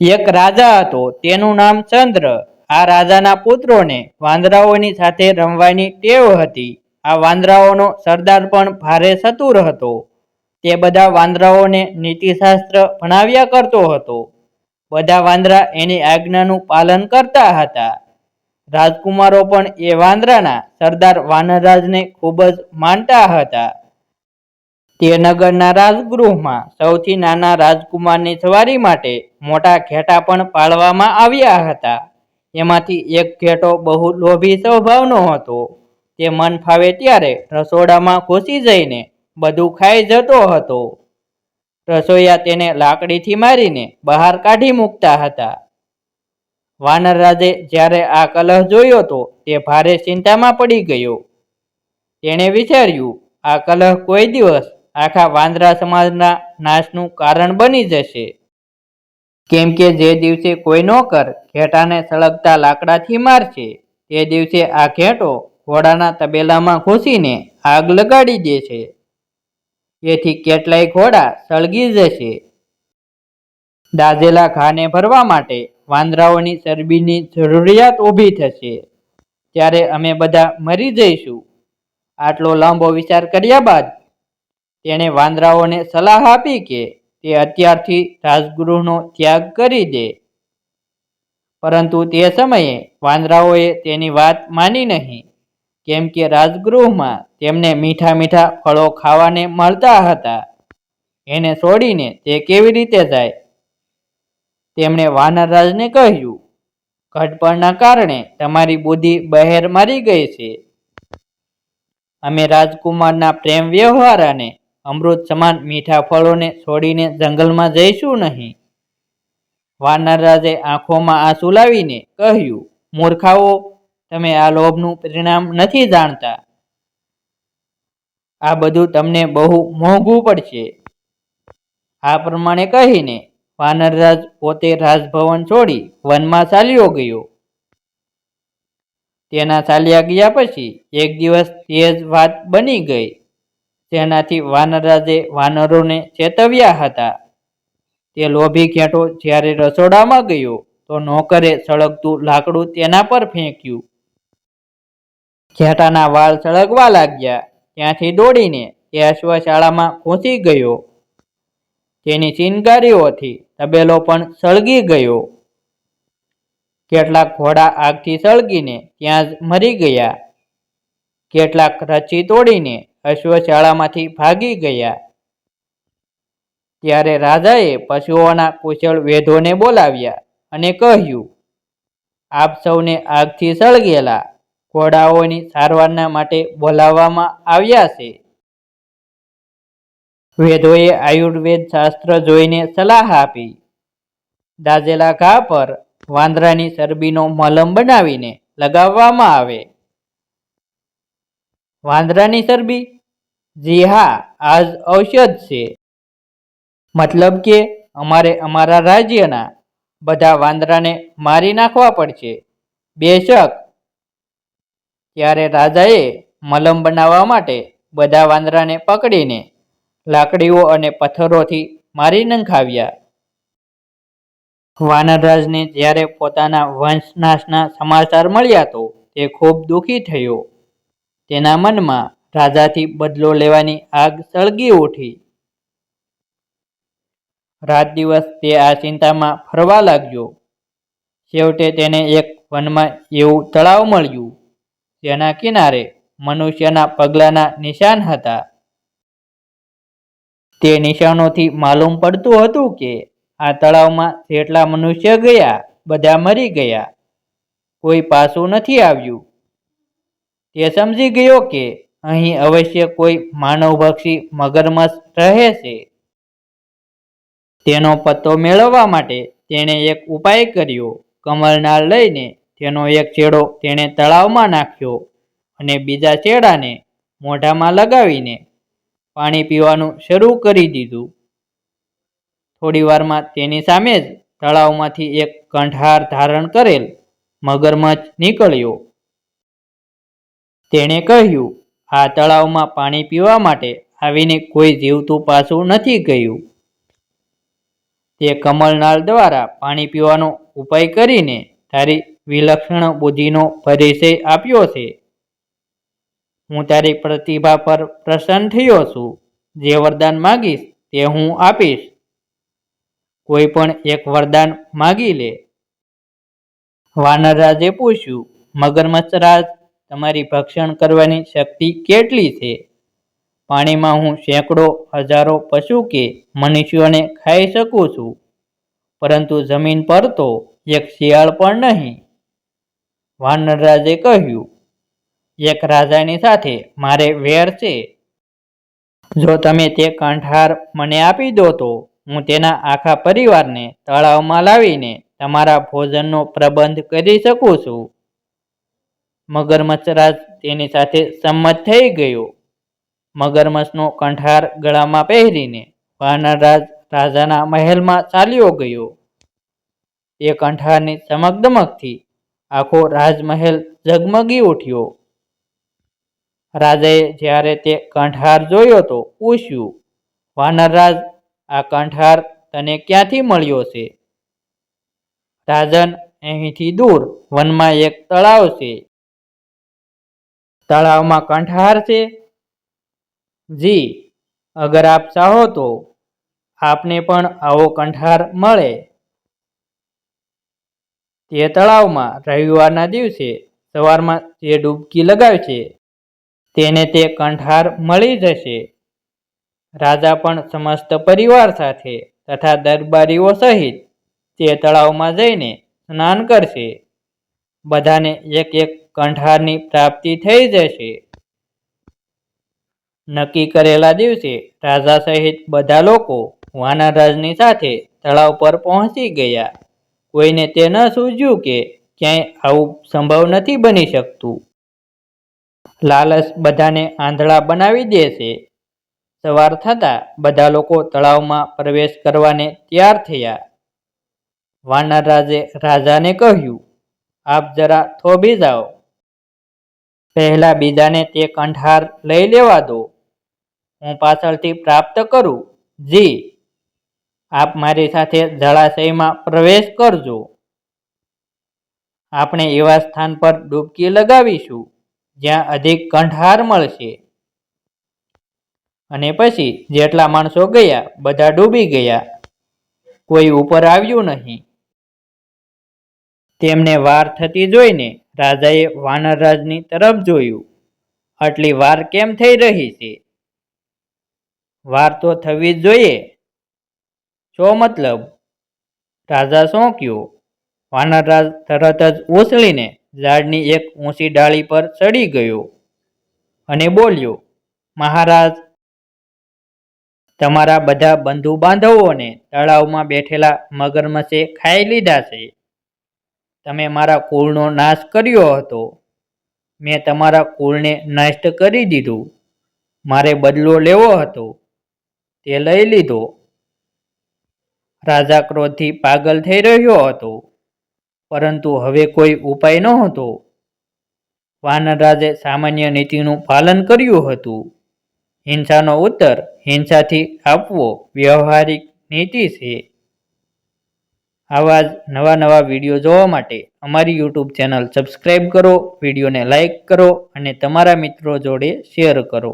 એક રાજા હતો, તેનું નામ ચંદ્ર. આ રાજાના પુત્રોને વાંદરાઓની સાથે રમવાની ટેવ હતી. આ વાંદરાઓનો સરદાર પણ ભારે સતુર હતો. તે બધા વાંદરાઓને નીતિશાસ્ત્ર ભણાવ્યા કરતો હતો. બધા વાંદરા એની આજ્ઞાનું પાલન કરતા હતા. રાજકુમારો પણ એ વાંદરાના સરદાર વાનરરાજને ખૂબ જ માનતા હતા. તે નગરના રાજગૃહમાં સૌથી નાના રાજકુમારની સવારી માટે મોટા ઘેટા પણ પાળવામાં આવ્યા હતા. એમાંથી એક ઘેટો બહુ લોભી સ્વભાવનો હતો. તે મન ફાવે ત્યારે રસોડામાં ઘૂસી જઈને બધું ખાઈ જતો હતો. રસોઈયા તેને લાકડીથી મારીને બહાર કાઢી મૂકતા હતા. વાનરરાજે જ્યારે આ કલહ જોયો તો તે ભારે ચિંતામાં પડી ગયો. તેણે વિચાર્યું, આ કલહ કોઈ દિવસ આખા વાંદરા સમાજના નાશનું કારણ બની જશે. કેમ કે જે દિવસે કોઈ નોકર ઘેટાને સળગતા લાકડાથી મારશે. તે દિવસે આ ઘેટો ઘોડાના તબેલામાં ઘૂસીને આગ લગાડી દેશે એથી કેટલાય ઘોડા સળગી જશે. દાઝેલા ઘાને ભરવા માટે વાંદરાઓની ચરબીની જરૂરિયાત ઊભી થશે. ત્યારે અમે બધા મરી જઈશું. આટલો લાંબો વિચાર કર્યા બાદ તેણે વાંદરાઓને સલાહ આપી કે તે અત્યારથી રાજગૃહનો ત્યાગ કરી દે. પરંતુ તે સમયે વાંદરાઓએ તેની વાત માની નહીં, કેમ કે રાજગૃહમાં તેમને મીઠા મીઠા ફળો ખાવાને મળતા હતા. એને છોડીને તે કેવી રીતે જાય? તેમણે વાનરરાજને કહ્યું ઘટપણના કારણે તમારી બુદ્ધિ બહેર મારી ગઈ છે. અમે રાજકુમારના પ્રેમ વ્યવહાર અને અમૃત સમાન મીઠા ફળોને છોડીને જંગલમાં જઈશું નહીં. વાનરરાજે આંખોમાં આંસુ લાવીને કહ્યું, મૂર્ખાઓ, તમે આ લોભનું પરિણામ નથી જાણતા. આ બધું તમને બહુ મોંઘું પડશે. આ પ્રમાણે કહીને વાનરરાજ પોતે રાજભવન છોડી વનમાં ચાલ્યો ગયો. તેના ચાલ્યા ગયા પછી એક દિવસ તે જ વાત બની ગઈ. જેનાથી વાનરરાજે વાનરોને ચેતવ્યા હતા. તે લોભી ઘેટો જ્યારે રસોડામાં ગયો, તો નોકરે સળગતું લાકડું તેના પર ફેંક્યું. ઘેટાના વાળ સળગવા લાગ્યા. ત્યાંથી દોડીને તે અશ્વશાળામાં ઘૂસી ગયો. તેની ચિનગારીઓથી તબેલો પણ સળગી ગયો. કેટલાક ઘોડા આગથી સળગીને ત્યાં જ મરી ગયા. કેટલાક રચી તોડીને અશ્વશાળામાંથી ભાગી ગયા. ત્યારે રાજાએ પશુઓના કુશળ વેધોને બોલાવ્યા અને કહ્યું, આપ સૌને આગથી સળગેલા ઘોડાઓની સારવારના માટે બોલાવવામાં આવ્યા છે. વેદોએ આયુર્વેદ શાસ્ત્ર જોઈને સલાહ આપી. દાઝેલા ઘા પર વાંદરાની ચરબીનો મલમ બનાવીને લગાવવામાં આવે. વાંદરાની ચરબી જી હા આ જ ઔષધ છે. મતલબ કે અમારે અમારા રાજ્યના બધા વાંદરાને મારી નાખવા પડશે. બેશક ત્યારે રાજાએ મલમ બનાવવા માટે બધા વાંદરાને પકડીને લાકડીઓ અને પથ્થરોથી મારી નંખાવ્યા. વાનરરાજને જ્યારે પોતાના વંશનાશના સમાચાર મળ્યા તો તે ખૂબ દુઃખી થયો. તેના મનમાં રાજાથી બદલો લેવાની આગ સળગી ઉઠી. રાત દિવસ તે આ ચિંતામાં ફરવા લાગ્યો. છેવટે તેને એક વનમાં એવું તળાવ મળ્યું. જેના કિનારે મનુષ્યના પગલાના નિશાન હતા. તે નિશાનોથી માલુમ પડતું હતું કે આ તળાવમાં જેટલા મનુષ્ય ગયા, બધા મરી ગયા. કોઈ પાછું નથી આવ્યું. તે સમજી ગયો કે અહીં અવશ્ય કોઈ માનવભક્ષી મગરમચ્છ રહે છે. તેનો પત્તો મેળવવા માટે તેણે એક ઉપાય કર્યો. કમળનાળ લઈને તેનો એક છેડો તેણે તળાવમાં નાખ્યો અને બીજા છેડાને મોઢામાં લગાવીને પાણી પીવાનું શરૂ કરી દીધું. થોડી વારમાં તેની સામે જ તળાવમાંથી એક કંઠાર ધારણ કરેલ મગરમચ્છ નીકળ્યો. તેણે કહ્યું આ તળાવમાં પાણી પીવા માટે આવીને કોઈ જીવતું પાછું નથી ગયું. તે કમલનાળ દ્વારા પાણી પીવાનો ઉપાય કરીને તારી વિલક્ષણ બુદ્ધિનો પરિચય આપ્યો છે. હું તારી પ્રતિભા પર પ્રસન્ન થયો છું. જે વરદાન માગીશ તે હું આપીશ. કોઈ પણ એક વરદાન માગી લે. વાનરરાજે પૂછ્યું મગરમચ્છરાજ તમારી ભક્ષણ કરવાની શક્તિ કેટલી છે? પાણીમાં હું સેંકડો, હજારો પશુ કે મનુષ્યોને ખાઈ શકું છું, પરંતુ જમીન પર તો એક શિયાળ પણ નહીં. વાનરરાજે કહ્યું, એક રાજાની સાથે મારે વેર છે. જો તમે તે કંઠાર મને આપી દો તો હું તેના આખા પરિવારને તળાવમાં લાવીને તમારા ભોજનનો પ્રબંધ કરી શકું છું. મગરમચ્છરાજ તેની સાથે સંમત થઈ ગયો. મગરમચ્છનો કંઠાર ગળામાં પહેરીને વાનરરાજ રાજાના મહેલમાં ચાલ્યો ગયો. એ કંઠારની ચમકદમકથી આખો રાજમહેલ ઝગમગી ઉઠ્યો. રાજાએ જ્યારે તે કંઠાર જોયો તો પૂછ્યું વાનરરાજ આ કંઠાર તને ક્યાંથી મળ્યો છે? રાજન અહીંથી દૂર, વનમાં એક તળાવ છે. તળાવમાં કંઠાર છે? જી, અગર આપ ચાહો તો આપને પણ આવો કંઠાર મળે. તે તળાવમાં રવિવારના દિવસે સવારમાં જે ડૂબકી લગાવે છે, તેને તે કંઠાર મળી જશે. રાજા પણ સમસ્ત પરિવાર સાથે તથા દરબારીઓ સહિત તે તળાવમાં જઈને સ્નાન કરશે. બધાને એક એક કંઠારની પ્રાપ્તિ થઈ જશે. નક્કી કરેલા દિવસે રાજા સહિત બધા લોકો વાનરરાજની સાથે તળાવ પર પહોંચી ગયા. કોઈને તે ન સૂઝ્યું કે ક્યાંય આવું સંભવ નથી બની શકતું. લાલચ બધાને આંધળા બનાવી દેશે. સવાર થતાં બધા લોકો તળાવમાં પ્રવેશ કરવાને તૈયાર થયા. વાનરરાજે રાજાને કહ્યું, આપ જરા થોભી જાઓ. પહેલા બીજાને તે કંઠાર લઈ લેવા દો. હું પાછળથી પ્રાપ્ત કરું. જી. આપ મારી સાથે જળાશયમાં પ્રવેશ કરજો. આપણે એવા સ્થાન પર ડૂબકી લગાવીશું, જ્યાં અધિક કંઠાર મળશે. અને પછી જેટલા માણસો ગયા, બધા ડૂબી ગયા. કોઈ ઉપર આવ્યું નહીં. તેમને વાર થતી જોઈને રાજાએ વાનરરાજની તરફ જોયું. આટલી વાર કેમ થઈ રહી છે? વાર તો થવી જ જોઈએ. શો મતલબ? રાજા સોંક્યો. વાનરરાજ તરત જ ઉછળીને ઝાડની એક ઊંચી ડાળી પર ચડી ગયો અને બોલ્યો, મહારાજ, તમારા બધા બંધુ બાંધવોને તળાવમાં બેઠેલા મગરમચ્છે ખાઈ લીધા છે. તમે મારા કુળનો નાશ કર્યો હતો. મેં તમારા કુળને નષ્ટ કરી દીધું. મારે બદલો લેવો હતો. તે લઈ લીધો. રાજા ક્રોધથી પાગલ થઈ રહ્યો હતો. પરંતુ હવે કોઈ ઉપાય નહોતો. વાનરરાજે સામાન્ય નીતિનું પાલન કર્યું હતું. હિંસાનો ઉત્તર હિંસાથી આપવો વ્યવહારિક નીતિ છે. આવા જ નવા નવા વીડિયો જોવા માટે અમારી યુટ્યુબ ચેનલ સબસ્ક્રાઈબ કરો, વિડીયોને લાઈક કરો અને તમારા મિત્રો જોડે શેર કરો.